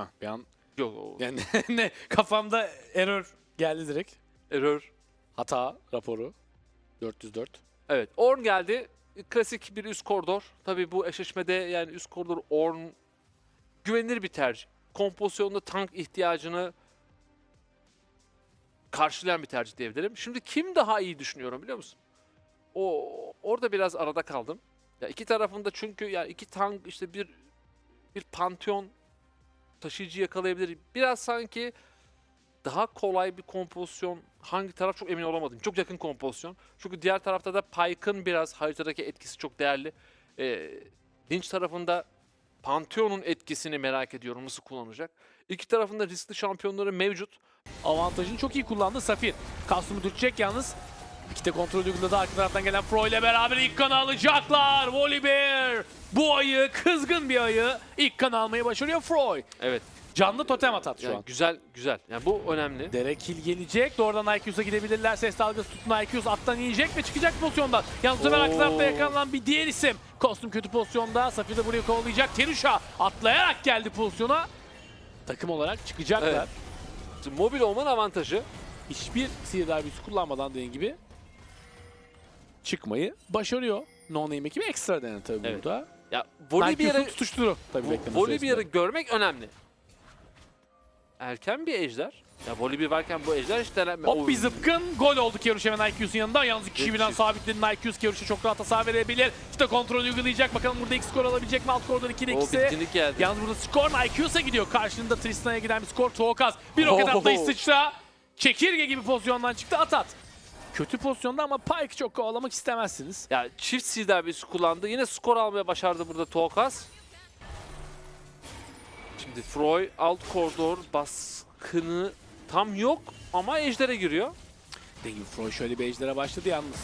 Ha, bir an Yok o yani ne kafamda error geldi direkt. error. Hata raporu 404. Evet Orn geldi. Klasik bir üst koridor. Tabii bu eşleşmede yani üst koridor Orn güvenilir bir tercih. Kompozisyonda tank ihtiyacını karşılayan bir tercih diyebilirim. Şimdi kim daha iyi düşünüyorum biliyor musun? O orada biraz arada kaldım. Ya iki tarafında çünkü ya iki tank işte bir bir pantheon taşıyıcı yakalayabilir. Biraz sanki daha kolay bir kompozisyon hangi taraf çok emin olamadım. Çok yakın kompozisyon. Çünkü diğer tarafta da Pyke'ın biraz haritadaki etkisi çok değerli. Ee, Lynch tarafında Pantheon'un etkisini merak ediyorum nasıl kullanacak. İki tarafında riskli şampiyonları mevcut. Avantajını çok iyi kullandı Safir. Kastum'u dürtecek yalnız. İki de kontrol uyguladı. Arka taraftan gelen Pro ile beraber ilk kanı alacaklar. Volibear bu ayı kızgın bir ayı ilk kanı almayı başarıyor Froy. Evet. Canlı totem atat şu Yani an. güzel güzel. Yani bu önemli. Derek Hill gelecek. Doğrudan IQ's'a gidebilirler. Ses dalgası tutun IQ's attan inecek ve çıkacak pozisyonda. Yalnız sefer arka tarafta yakalanan bir diğer isim. Kostüm kötü pozisyonda. Safir de burayı kovalayacak. Terusha atlayarak geldi pozisyona. Takım olarak çıkacaklar. Evet. Şimdi mobil olmanın avantajı. Hiçbir sihir darbesi kullanmadan dediğin gibi çıkmayı başarıyor. No Name ekibi ekstra denen tabii Evet. burada. Ya IQ'su Volibear'ı tutuşturu tabii bekleme Volibear'ı süresinde. görmek önemli. Erken bir ejder. Ya Volibear varken bu ejder hiç denenme. Hop bir zıpkın gol oldu Keruş hemen IQ'sun yanında. Yalnız iki kişi birden Çift. sabitledi. IQ'su Keruş'a çok rahat hasar verebilir. İşte kontrol uygulayacak. Bakalım burada ilk skor alabilecek mi? Alt koridor 2'de O 2'si. bitkinlik geldi. Yalnız burada skor IQ'sa gidiyor. Karşında Tristan'a giden bir skor Tuokas. Bir roket Oho. atlayış sıçra. Çekirge gibi pozisyondan çıktı at at. Kötü pozisyonda ama Pike çok kovalamak istemezsiniz. Ya çift C darbesi kullandı. Yine skor almaya başardı burada Tokas. Şimdi Froy alt koridor baskını tam yok ama ejdere giriyor. Dediğim Froy şöyle bir ejdere başladı yalnız.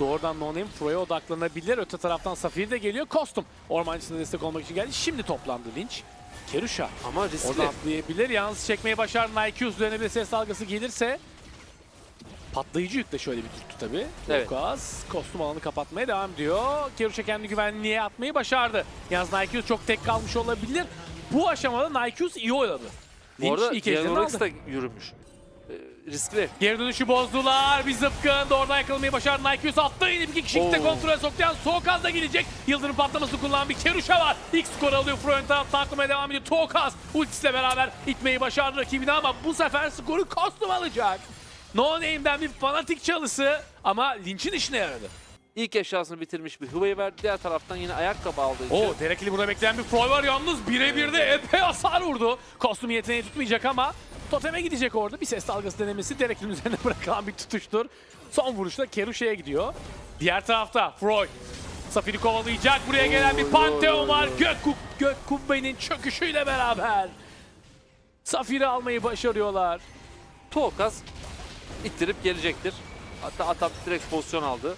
Doğrudan No Name Froy'a odaklanabilir. Öte taraftan Safir de geliyor. Kostum ormancısına destek olmak için geldi. Şimdi toplandı Lynch. Keruşa Ama riskli. Oradan atlayabilir. Yalnız çekmeyi başardı. Nike üzerine bir ses dalgası gelirse patlayıcı yük de şöyle bir tuttu tabii. Evet. Az. Kostüm alanı kapatmaya devam ediyor. Keruşa kendi güvenliğe atmayı başardı. Yalnız Nike çok tek kalmış olabilir. Bu aşamada Nike iyi oynadı. Bu arada aldı. da yürümüş. Ee, riskli. Geri dönüşü bozdular. Bir zıpkın da oradan yakalamayı başardı. Nike attı. Bir kişi de kontrole soktu. Yani Soğukaz da gelecek. Yıldırım patlaması kullanan bir Keruşa var. İlk skor alıyor. Front taraf taklamaya devam ediyor. Tokas ultisiyle beraber itmeyi başardı rakibini ama bu sefer skoru kostüm alacak. No Name'den bir fanatik çalısı ama Lynch'in işine yaradı. İlk eşyasını bitirmiş bir Hıva'yı verdi. Diğer taraftan yine ayakkabı aldığı için. Oo Derekli burada bekleyen bir Froy var yalnız birebir de epey hasar vurdu. Kostüm yeteneği tutmayacak ama toteme gidecek orada. Bir ses dalgası denemesi Derekli'nin üzerine bırakılan bir tutuştur. Son vuruşta Keruşa'ya gidiyor. Diğer tarafta Froy. Safir'i kovalayacak. Buraya gelen bir Pantheon var. Gök, kub- gök kubbenin çöküşüyle beraber. Safir'i almayı başarıyorlar. Tokas ittirip gelecektir. Hatta Atat direkt pozisyon aldı.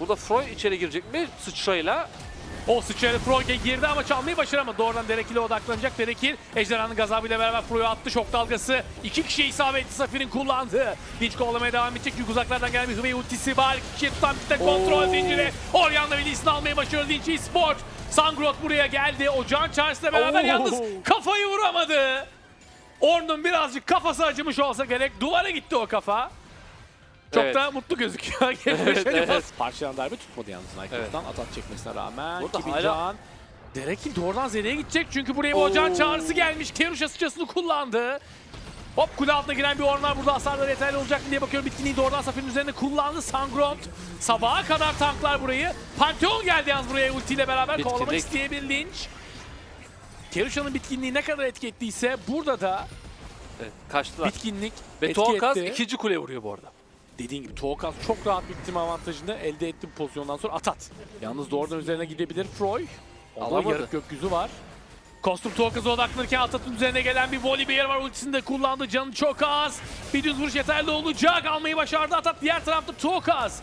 Burada Froy içeri girecek mi? Sıçrayla. O sıçrayalı Froy girdi ama çalmayı başaramadı. Doğrudan Derekil'e odaklanacak. Derekil Ejderhan'ın gazabıyla beraber Froy'a attı. Şok dalgası. İki kişiye isabetli Safir'in kullandığı. Lynch kovalamaya devam edecek. Yük uzaklardan gelen bir Hüvey ultisi var. Kişiye tutan bir kontrol zinciri. Orion'la Willis'ini almayı başarıyor Lynch eSport. Sangrot buraya geldi. O Can Charles'la beraber Oo. yalnız kafayı vuramadı. Orn'un birazcık kafası acımış olsa gerek. Duvara gitti o kafa. Çok Evet. da mutlu gözüküyor. Evet, evet. Parçalan darbe tutmadı yalnız Evet. atak çekmesine rağmen. Burada Kibin hala- Can. Derekil doğrudan Zeri'ye gidecek çünkü buraya bir ocağın Oo. çağrısı gelmiş. Keruşa sıçrasını kullandı. Hop kule altına giren bir Ornar burada hasarları yeterli olacak mı diye bakıyorum. Bitkinliği doğrudan Safir'in üzerine kullandı. Sangront sabaha kadar tanklar burayı. Pantheon geldi yalnız buraya ultiyle beraber Bitkinlik. kovalamak isteyebilir Lynch. Keruşa'nın bitkinliği ne kadar etki ettiyse burada da Evet, kaçtılar. bitkinlik Ve etki etti. ikinci kule vuruyor bu arada. Dediğin gibi Tuokas çok rahat bir bitirme avantajını elde etti bu pozisyondan sonra atat. Yalnız doğrudan üzerine gidebilir Froy. Alamadı. yarık gökyüzü var. Kostüm Tuokas'a odaklanırken Atat'ın üzerine gelen bir Volibear var. Ultisini de kullandı. Canı çok az. Bir düz vuruş yeterli olacak. Almayı başardı Atat. Diğer tarafta Tuokas.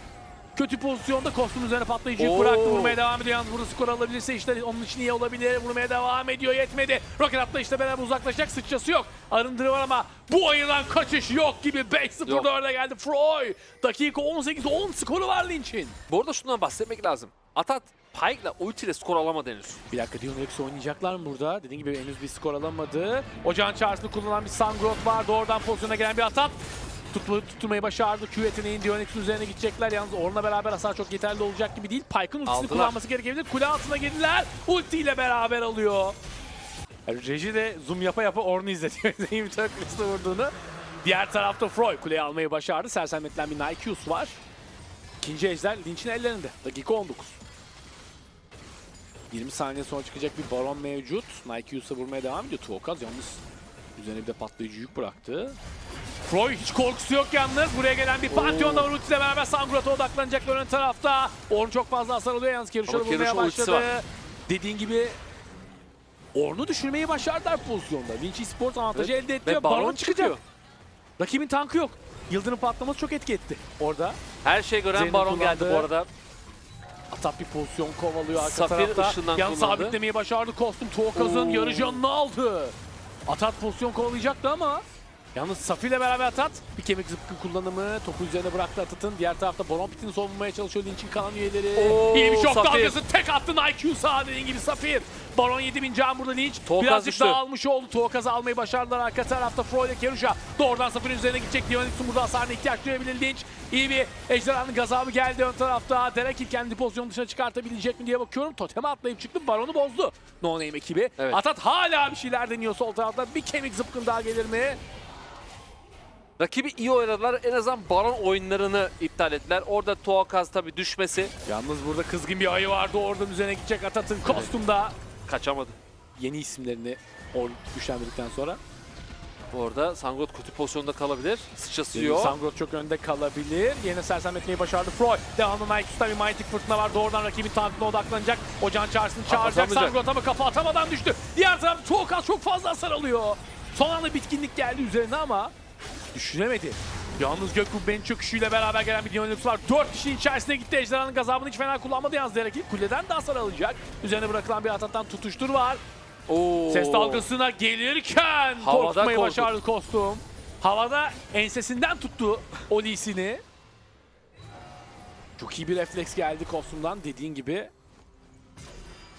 Kötü pozisyonda kostüm üzerine patlayıcı yük Oo. bıraktı. Vurmaya devam ediyor. Yalnız burada skor alabilirse işte onun için iyi olabilir. Vurmaya devam ediyor. Yetmedi. Roket atlayışla beraber uzaklaşacak. Sıçrası yok. Arındırı var ama bu ayıdan kaçış yok gibi. 5-0-4'e geldi Froy. Dakika 18-10 skoru var Lynch'in. Bu arada şundan bahsetmek lazım. Atat Pyke'la ultiyle skor alamadı henüz. Bir dakika Dion Rex oynayacaklar mı burada? Dediğim gibi henüz bir skor alamadı. Ocağın çağrısını kullanan bir Sangrot var. Doğrudan pozisyona gelen bir atak. Tutma, tutturmayı başardı. Q yeteneğin Dion Rex'in üzerine gidecekler. Yalnız Ornn'la beraber hasar çok yeterli olacak gibi değil. Pyke'ın ultisini Aldılar. kullanması gerekebilir. Kule altına geldiler. Ultiyle beraber alıyor. Yani Reji de zoom yapa yapa Ornn'u izletiyor. Zeyim Turklis'te vurduğunu. Diğer tarafta Froy kuleyi almayı başardı. Sersemletilen bir Nikeus var. İkinci ejder Lynch'in ellerinde. Dakika 19. 20 saniye sonra çıkacak bir baron mevcut. Nike Usa vurmaya devam ediyor. Tuokaz yalnız üzerine bir de patlayıcı yük bıraktı. Froy hiç korkusu yok yalnız. Buraya gelen bir Pantheon da var ultisiyle beraber Sangrot'a odaklanacaklar ön tarafta. Orn çok fazla hasar alıyor yalnız Keruş'a vurmaya başladı. Dediğin gibi Orn'u düşürmeyi başardılar pozisyonda. Vinci Sports avantajı Evet, elde etti Ve ve baron baron çıkacak. çıkıyor. Rakibin tankı yok. Yıldırım patlaması çok etki etti orada. Her şey gören Zeynep Baron geldi kullandı. bu arada. Atak bir pozisyon kovalıyor arka Safir tarafta. kullandı. sabitlemeyi başardı. Kostüm Tuokaz'ın yarı canını aldı. Atat pozisyon kovalayacaktı ama Yalnız Safir'le beraber Atat bir kemik zıpkı kullanımı topu üzerine bıraktı Atat'ın. Diğer tarafta Baron Pit'ini savunmaya çalışıyor Lynch'in kalan üyeleri. Oo, İyi bir şok Safir. dalgası tek attı Nike sağ dediğin gibi Safir. Baron 7000 can burada Lynch. Tuokaz Birazcık düştü. daha almış oldu. Tuokaz'ı almayı başardılar arka tarafta. Freud ile Keruş'a doğrudan Safir'in üzerine gidecek. Dionys'un burada hasarına ihtiyaç duyabilir Lynch. İyi bir ejderhanın gazabı geldi ön tarafta. Derek kendi pozisyonu dışına çıkartabilecek mi diye bakıyorum. Toteme atlayıp çıktı. Baron'u bozdu. No Name ekibi. Evet. Atat hala bir şeyler deniyor sol tarafta. Bir kemik zıpkın daha gelir mi? Rakibi iyi oynadılar. En azından Baron oyunlarını iptal ettiler. Orada Tuokaz tabii düşmesi Yalnız burada kızgın bir ayı vardı. Oradan üzerine gidecek Atat'ın kostümde. kaçamadı. Yeni isimlerini or güçlendirdikten sonra. Orada Sangot kötü pozisyonda kalabilir. Sıçrası yok. Sangrot çok önde kalabilir. Yine sersemletmeyi başardı Freud. Devamlı Nike'da bir Mighty fırtına var. Doğrudan rakibin tankına odaklanacak. Ocağın çağrısını çağıracak. Sangrot ama kafa atamadan düştü. Diğer tarafta Tuokas çok fazla hasar alıyor. Son anda bitkinlik geldi üzerine ama düşüremedi. Yalnız gök kubbenin çöküşüyle beraber gelen bir Dionylux var. 4 kişinin içerisine gitti. Ejderhanın gazabını hiç fena kullanmadı yalnız Derek. Kuleden de hasar alacak. Üzerine bırakılan bir atattan tutuştur var. Oo. Ses dalgasına gelirken Havada korkutmayı korkut. başardı kostüm. Havada ensesinden tuttu Olisini. Çok iyi bir refleks geldi kostümden dediğin gibi.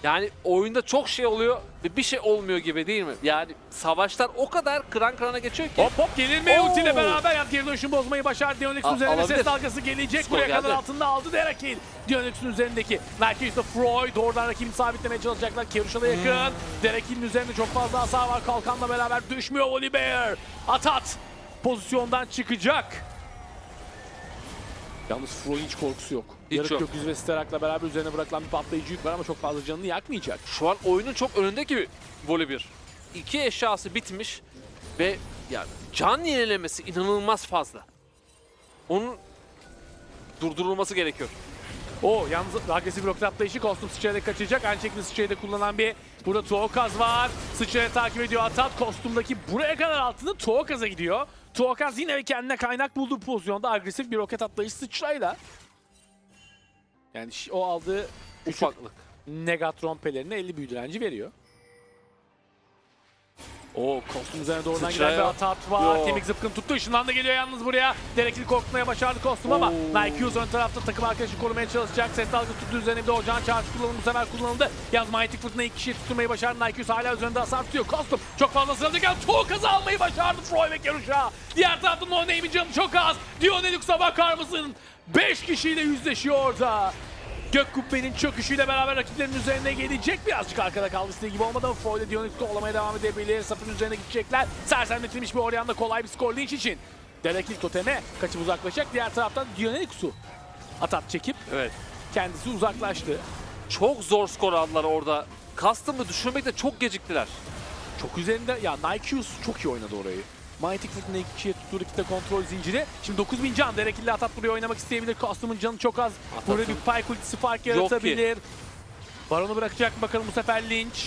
Yani oyunda çok şey oluyor ve bir şey olmuyor gibi değil mi? Yani savaşlar o kadar kıran kırana geçiyor ki. Hop hop gelir mi? Oo. Ultiyle beraber yalnız geri dönüşünü bozmayı başardı. Dionix'in üzerine alabilir. ses dalgası gelecek. Skor Buraya geldi. kadar altında aldı Derakil. Dionix'in üzerindeki. İşte Freud. Doğrudan rakibini sabitlemeye çalışacaklar. Keruş'a da yakın. Hmm. Derakil'in üzerinde çok fazla hasar var. Kalkanla beraber düşmüyor Oliver. Atat pozisyondan çıkacak. Yalnız Freud'un hiç korkusu yok. Hiç Yarık yok. gökyüzü ve Sterak'la beraber üzerine bırakılan bir patlayıcı yük var ama çok fazla canını yakmayacak. Şu an oyunun çok önünde gibi Volibear. İki eşyası bitmiş ve yani can yenilemesi inanılmaz fazla. Onun durdurulması gerekiyor. O yalnız agresif roket atlayışı kostüm sıçrayarak kaçacak. Aynı şekilde sıçrayı da kullanan bir burada Tuokaz var. Sıçrayı takip ediyor Atat. Kostümdeki buraya kadar altında Tuokaz'a gidiyor. Tuokaz yine kendine kaynak bulduğu pozisyonda agresif bir roket atlayışı sıçrayla. Yani o aldığı Ufaklık. Negatron pelerine 50 büyü direnci veriyor. O kostüm üzerine doğrudan Sıçraya giden bir atat var. Yok. Kemik zıpkın tuttu. Işından da geliyor yalnız buraya. Derekli korkutmaya başardı kostüm ama. Nike Hughes ön tarafta takım arkadaşı korumaya çalışacak. Ses dalgası tuttu üzerine bir de ocağın çağrısı kullanıldı. Bu sefer kullanıldı. Yalnız Mighty Fırtına iki kişiyi tutturmayı başardı. Nike Hughes hala üzerinde hasar tutuyor. Kostüm çok fazla sıradakiler. Çok hızı almayı başardı Troy ve Keruş'a. Diğer tarafta No Name'in canı çok az. Dionelux'a bakar mısın? 5 kişiyle yüzleşiyor orada. Gök kubbenin çöküşüyle beraber rakiplerin üzerine gelecek. Birazcık arkada kaldı istediği gibi olmadı ama Freud'e Dionys kovalamaya devam edebilir. Safın üzerine gidecekler. Sersemletilmiş bir Orion'da kolay bir skor Lynch için. Derek ilk toteme kaçıp uzaklaşacak. Diğer taraftan Dionys'u atat çekip Evet. kendisi uzaklaştı. Çok zor skor aldılar orada. Custom'ı düşürmekte çok geciktiler. Çok üzerinde ya Nikeus çok iyi oynadı orayı. Mighty iki kişiye tuttuğu rakipte kontrol zinciri. Şimdi 9000 can. Derek ile Atat buraya oynamak isteyebilir. Custom'ın canı çok az. Atat'ın- Buraya bir Pike ultisi fark yaratabilir. Baron'u bırakacak mı bakalım bu sefer Lynch.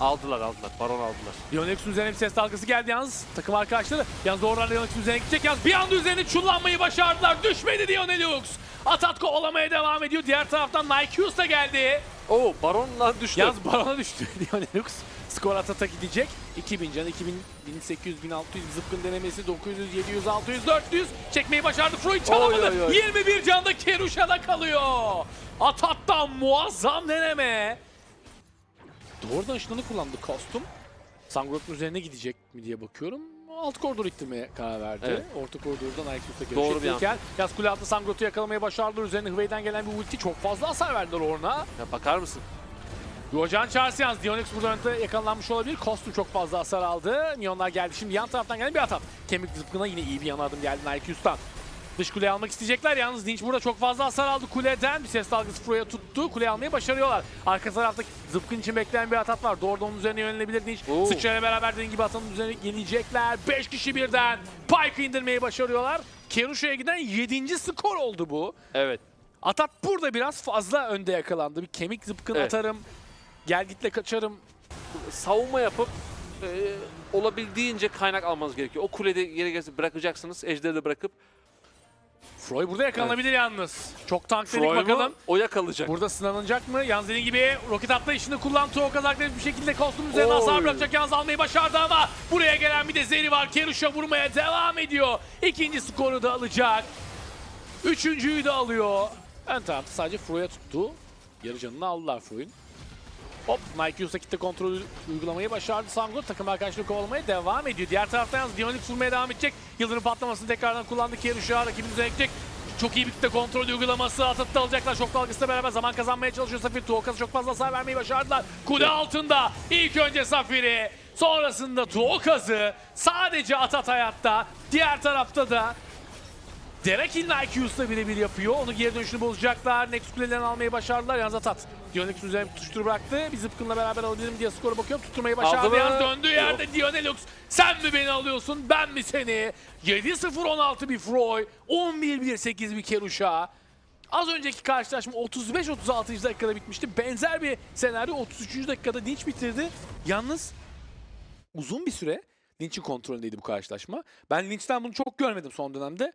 Aldılar aldılar. Baron aldılar. Leonex'in üzerine bir ses dalgası geldi yalnız. Takım arkadaşları yalnız oradan Leonex'in üzerine gidecek yalnız. Bir anda üzerine çullanmayı başardılar. Düşmedi Dionelux. Atat kovalamaya devam ediyor. Diğer taraftan Hughes da geldi. Oo Baron'la düştü. Yalnız Baron'a düştü Dionelux. Skor Atat'a gidecek. 2000 can, 2000, 1800, 1600 zıpkın denemesi, 900, 700, 600, 400 çekmeyi başardı. Freud çalamadı. Oy, oy, oy. 21 canda Keruşa'da kalıyor. Atat'tan muazzam deneme. Doğrudan ışınını kullandı kostüm. Sangrot'un üzerine gidecek mi diye bakıyorum. Alt koridoru ittirmeye karar verdi. Evet. Orta koridordan Ayaküs'e görüş Doğru bir yapıyorken Yaz Kule altı Sangrot'u yakalamayı başardılar. Üzerine Hway'den gelen bir ulti çok fazla hasar verdiler oruna. Ya bakar mısın? Yojan Charsians, Dionix burada yakalanmış olabilir. Kostum çok fazla hasar aldı. Neonlar geldi. Şimdi yan taraftan gelen bir atak. Kemik zıpkına yine iyi bir yana adım geldi Usta. Dış kuleyi almak isteyecekler. Yalnız Dinç burada çok fazla hasar aldı kuleden. Bir ses dalgası Fro'ya tuttu. Kuleyi almayı başarıyorlar. Arka tarafta zıpkın için bekleyen bir atak var. Doğrudan onun üzerine yönelebilir Dinç. Oo. Sıçrayla beraber dediğim gibi atanın üzerine gelecekler. 5 kişi birden. Pike'ı indirmeyi başarıyorlar. Kerusha'ya giden 7. skor oldu bu. Evet. Atat burada biraz fazla önde yakalandı. Bir kemik zıpkın Evet. atarım. Gel gitle kaçarım. Savunma yapıp e, olabildiğince kaynak almanız gerekiyor. O kulede yere gelirse bırakacaksınız. Ejderi de bırakıp Freud burada yakalanabilir yalnız. Çok tank dedik bakalım. oya kalacak. Burada sınanacak mı? Yalnız dediğim gibi roket atlayışını kullan. Tuo kazakları bir şekilde kostüm üzerine hasar bırakacak. Yalnız almayı başardı ama buraya gelen bir de Zeri var. Keruş'a vurmaya devam ediyor. İkinci skoru da alacak. Üçüncüyü de alıyor. Ön tarafta sadece Freud'a tuttu. Yarı canını aldılar Freud'un. Hop Nike Usta kitle kontrolü uygulamayı başardı Sango. Takım arkadaşlığı kovalamaya devam ediyor. Diğer taraftan yalnız Dionix vurmaya devam edecek. Yıldırım patlamasını tekrardan kullandı. Keruş'a rakibini üzerine gidecek. Çok iyi bir kitle kontrol uygulaması. Atat'ta alacaklar. Şok dalgasıyla beraber zaman kazanmaya çalışıyor Safir. Tuokas'a çok fazla hasar vermeyi başardılar. Kule altında ilk önce Safir'i. Sonrasında Tuokas'ı. Sadece Atat hayatta. Diğer tarafta da Derek Hill'in IQ's'la birebir yapıyor. Onu geri dönüşünü bozacaklar. Next kulelerini almayı başardılar. Yalnız Atat. Dionelux üzerine tutuştur bıraktı. Bir zıpkınla beraber alabilirim diye skora bakıyorum. Tutturmayı başardı. Aldı döndüğü yerde Dionelux. Sen mi beni alıyorsun? Ben mi seni? 7-0-16 bir Froy. 11-1-8 bir Keruş'a. Az önceki karşılaşma 35-36. dakikada bitmişti. Benzer bir senaryo 33. dakikada Dinç bitirdi. Yalnız uzun bir süre Lynch'in kontrolündeydi bu karşılaşma. Ben Lynch'ten bunu çok görmedim son dönemde.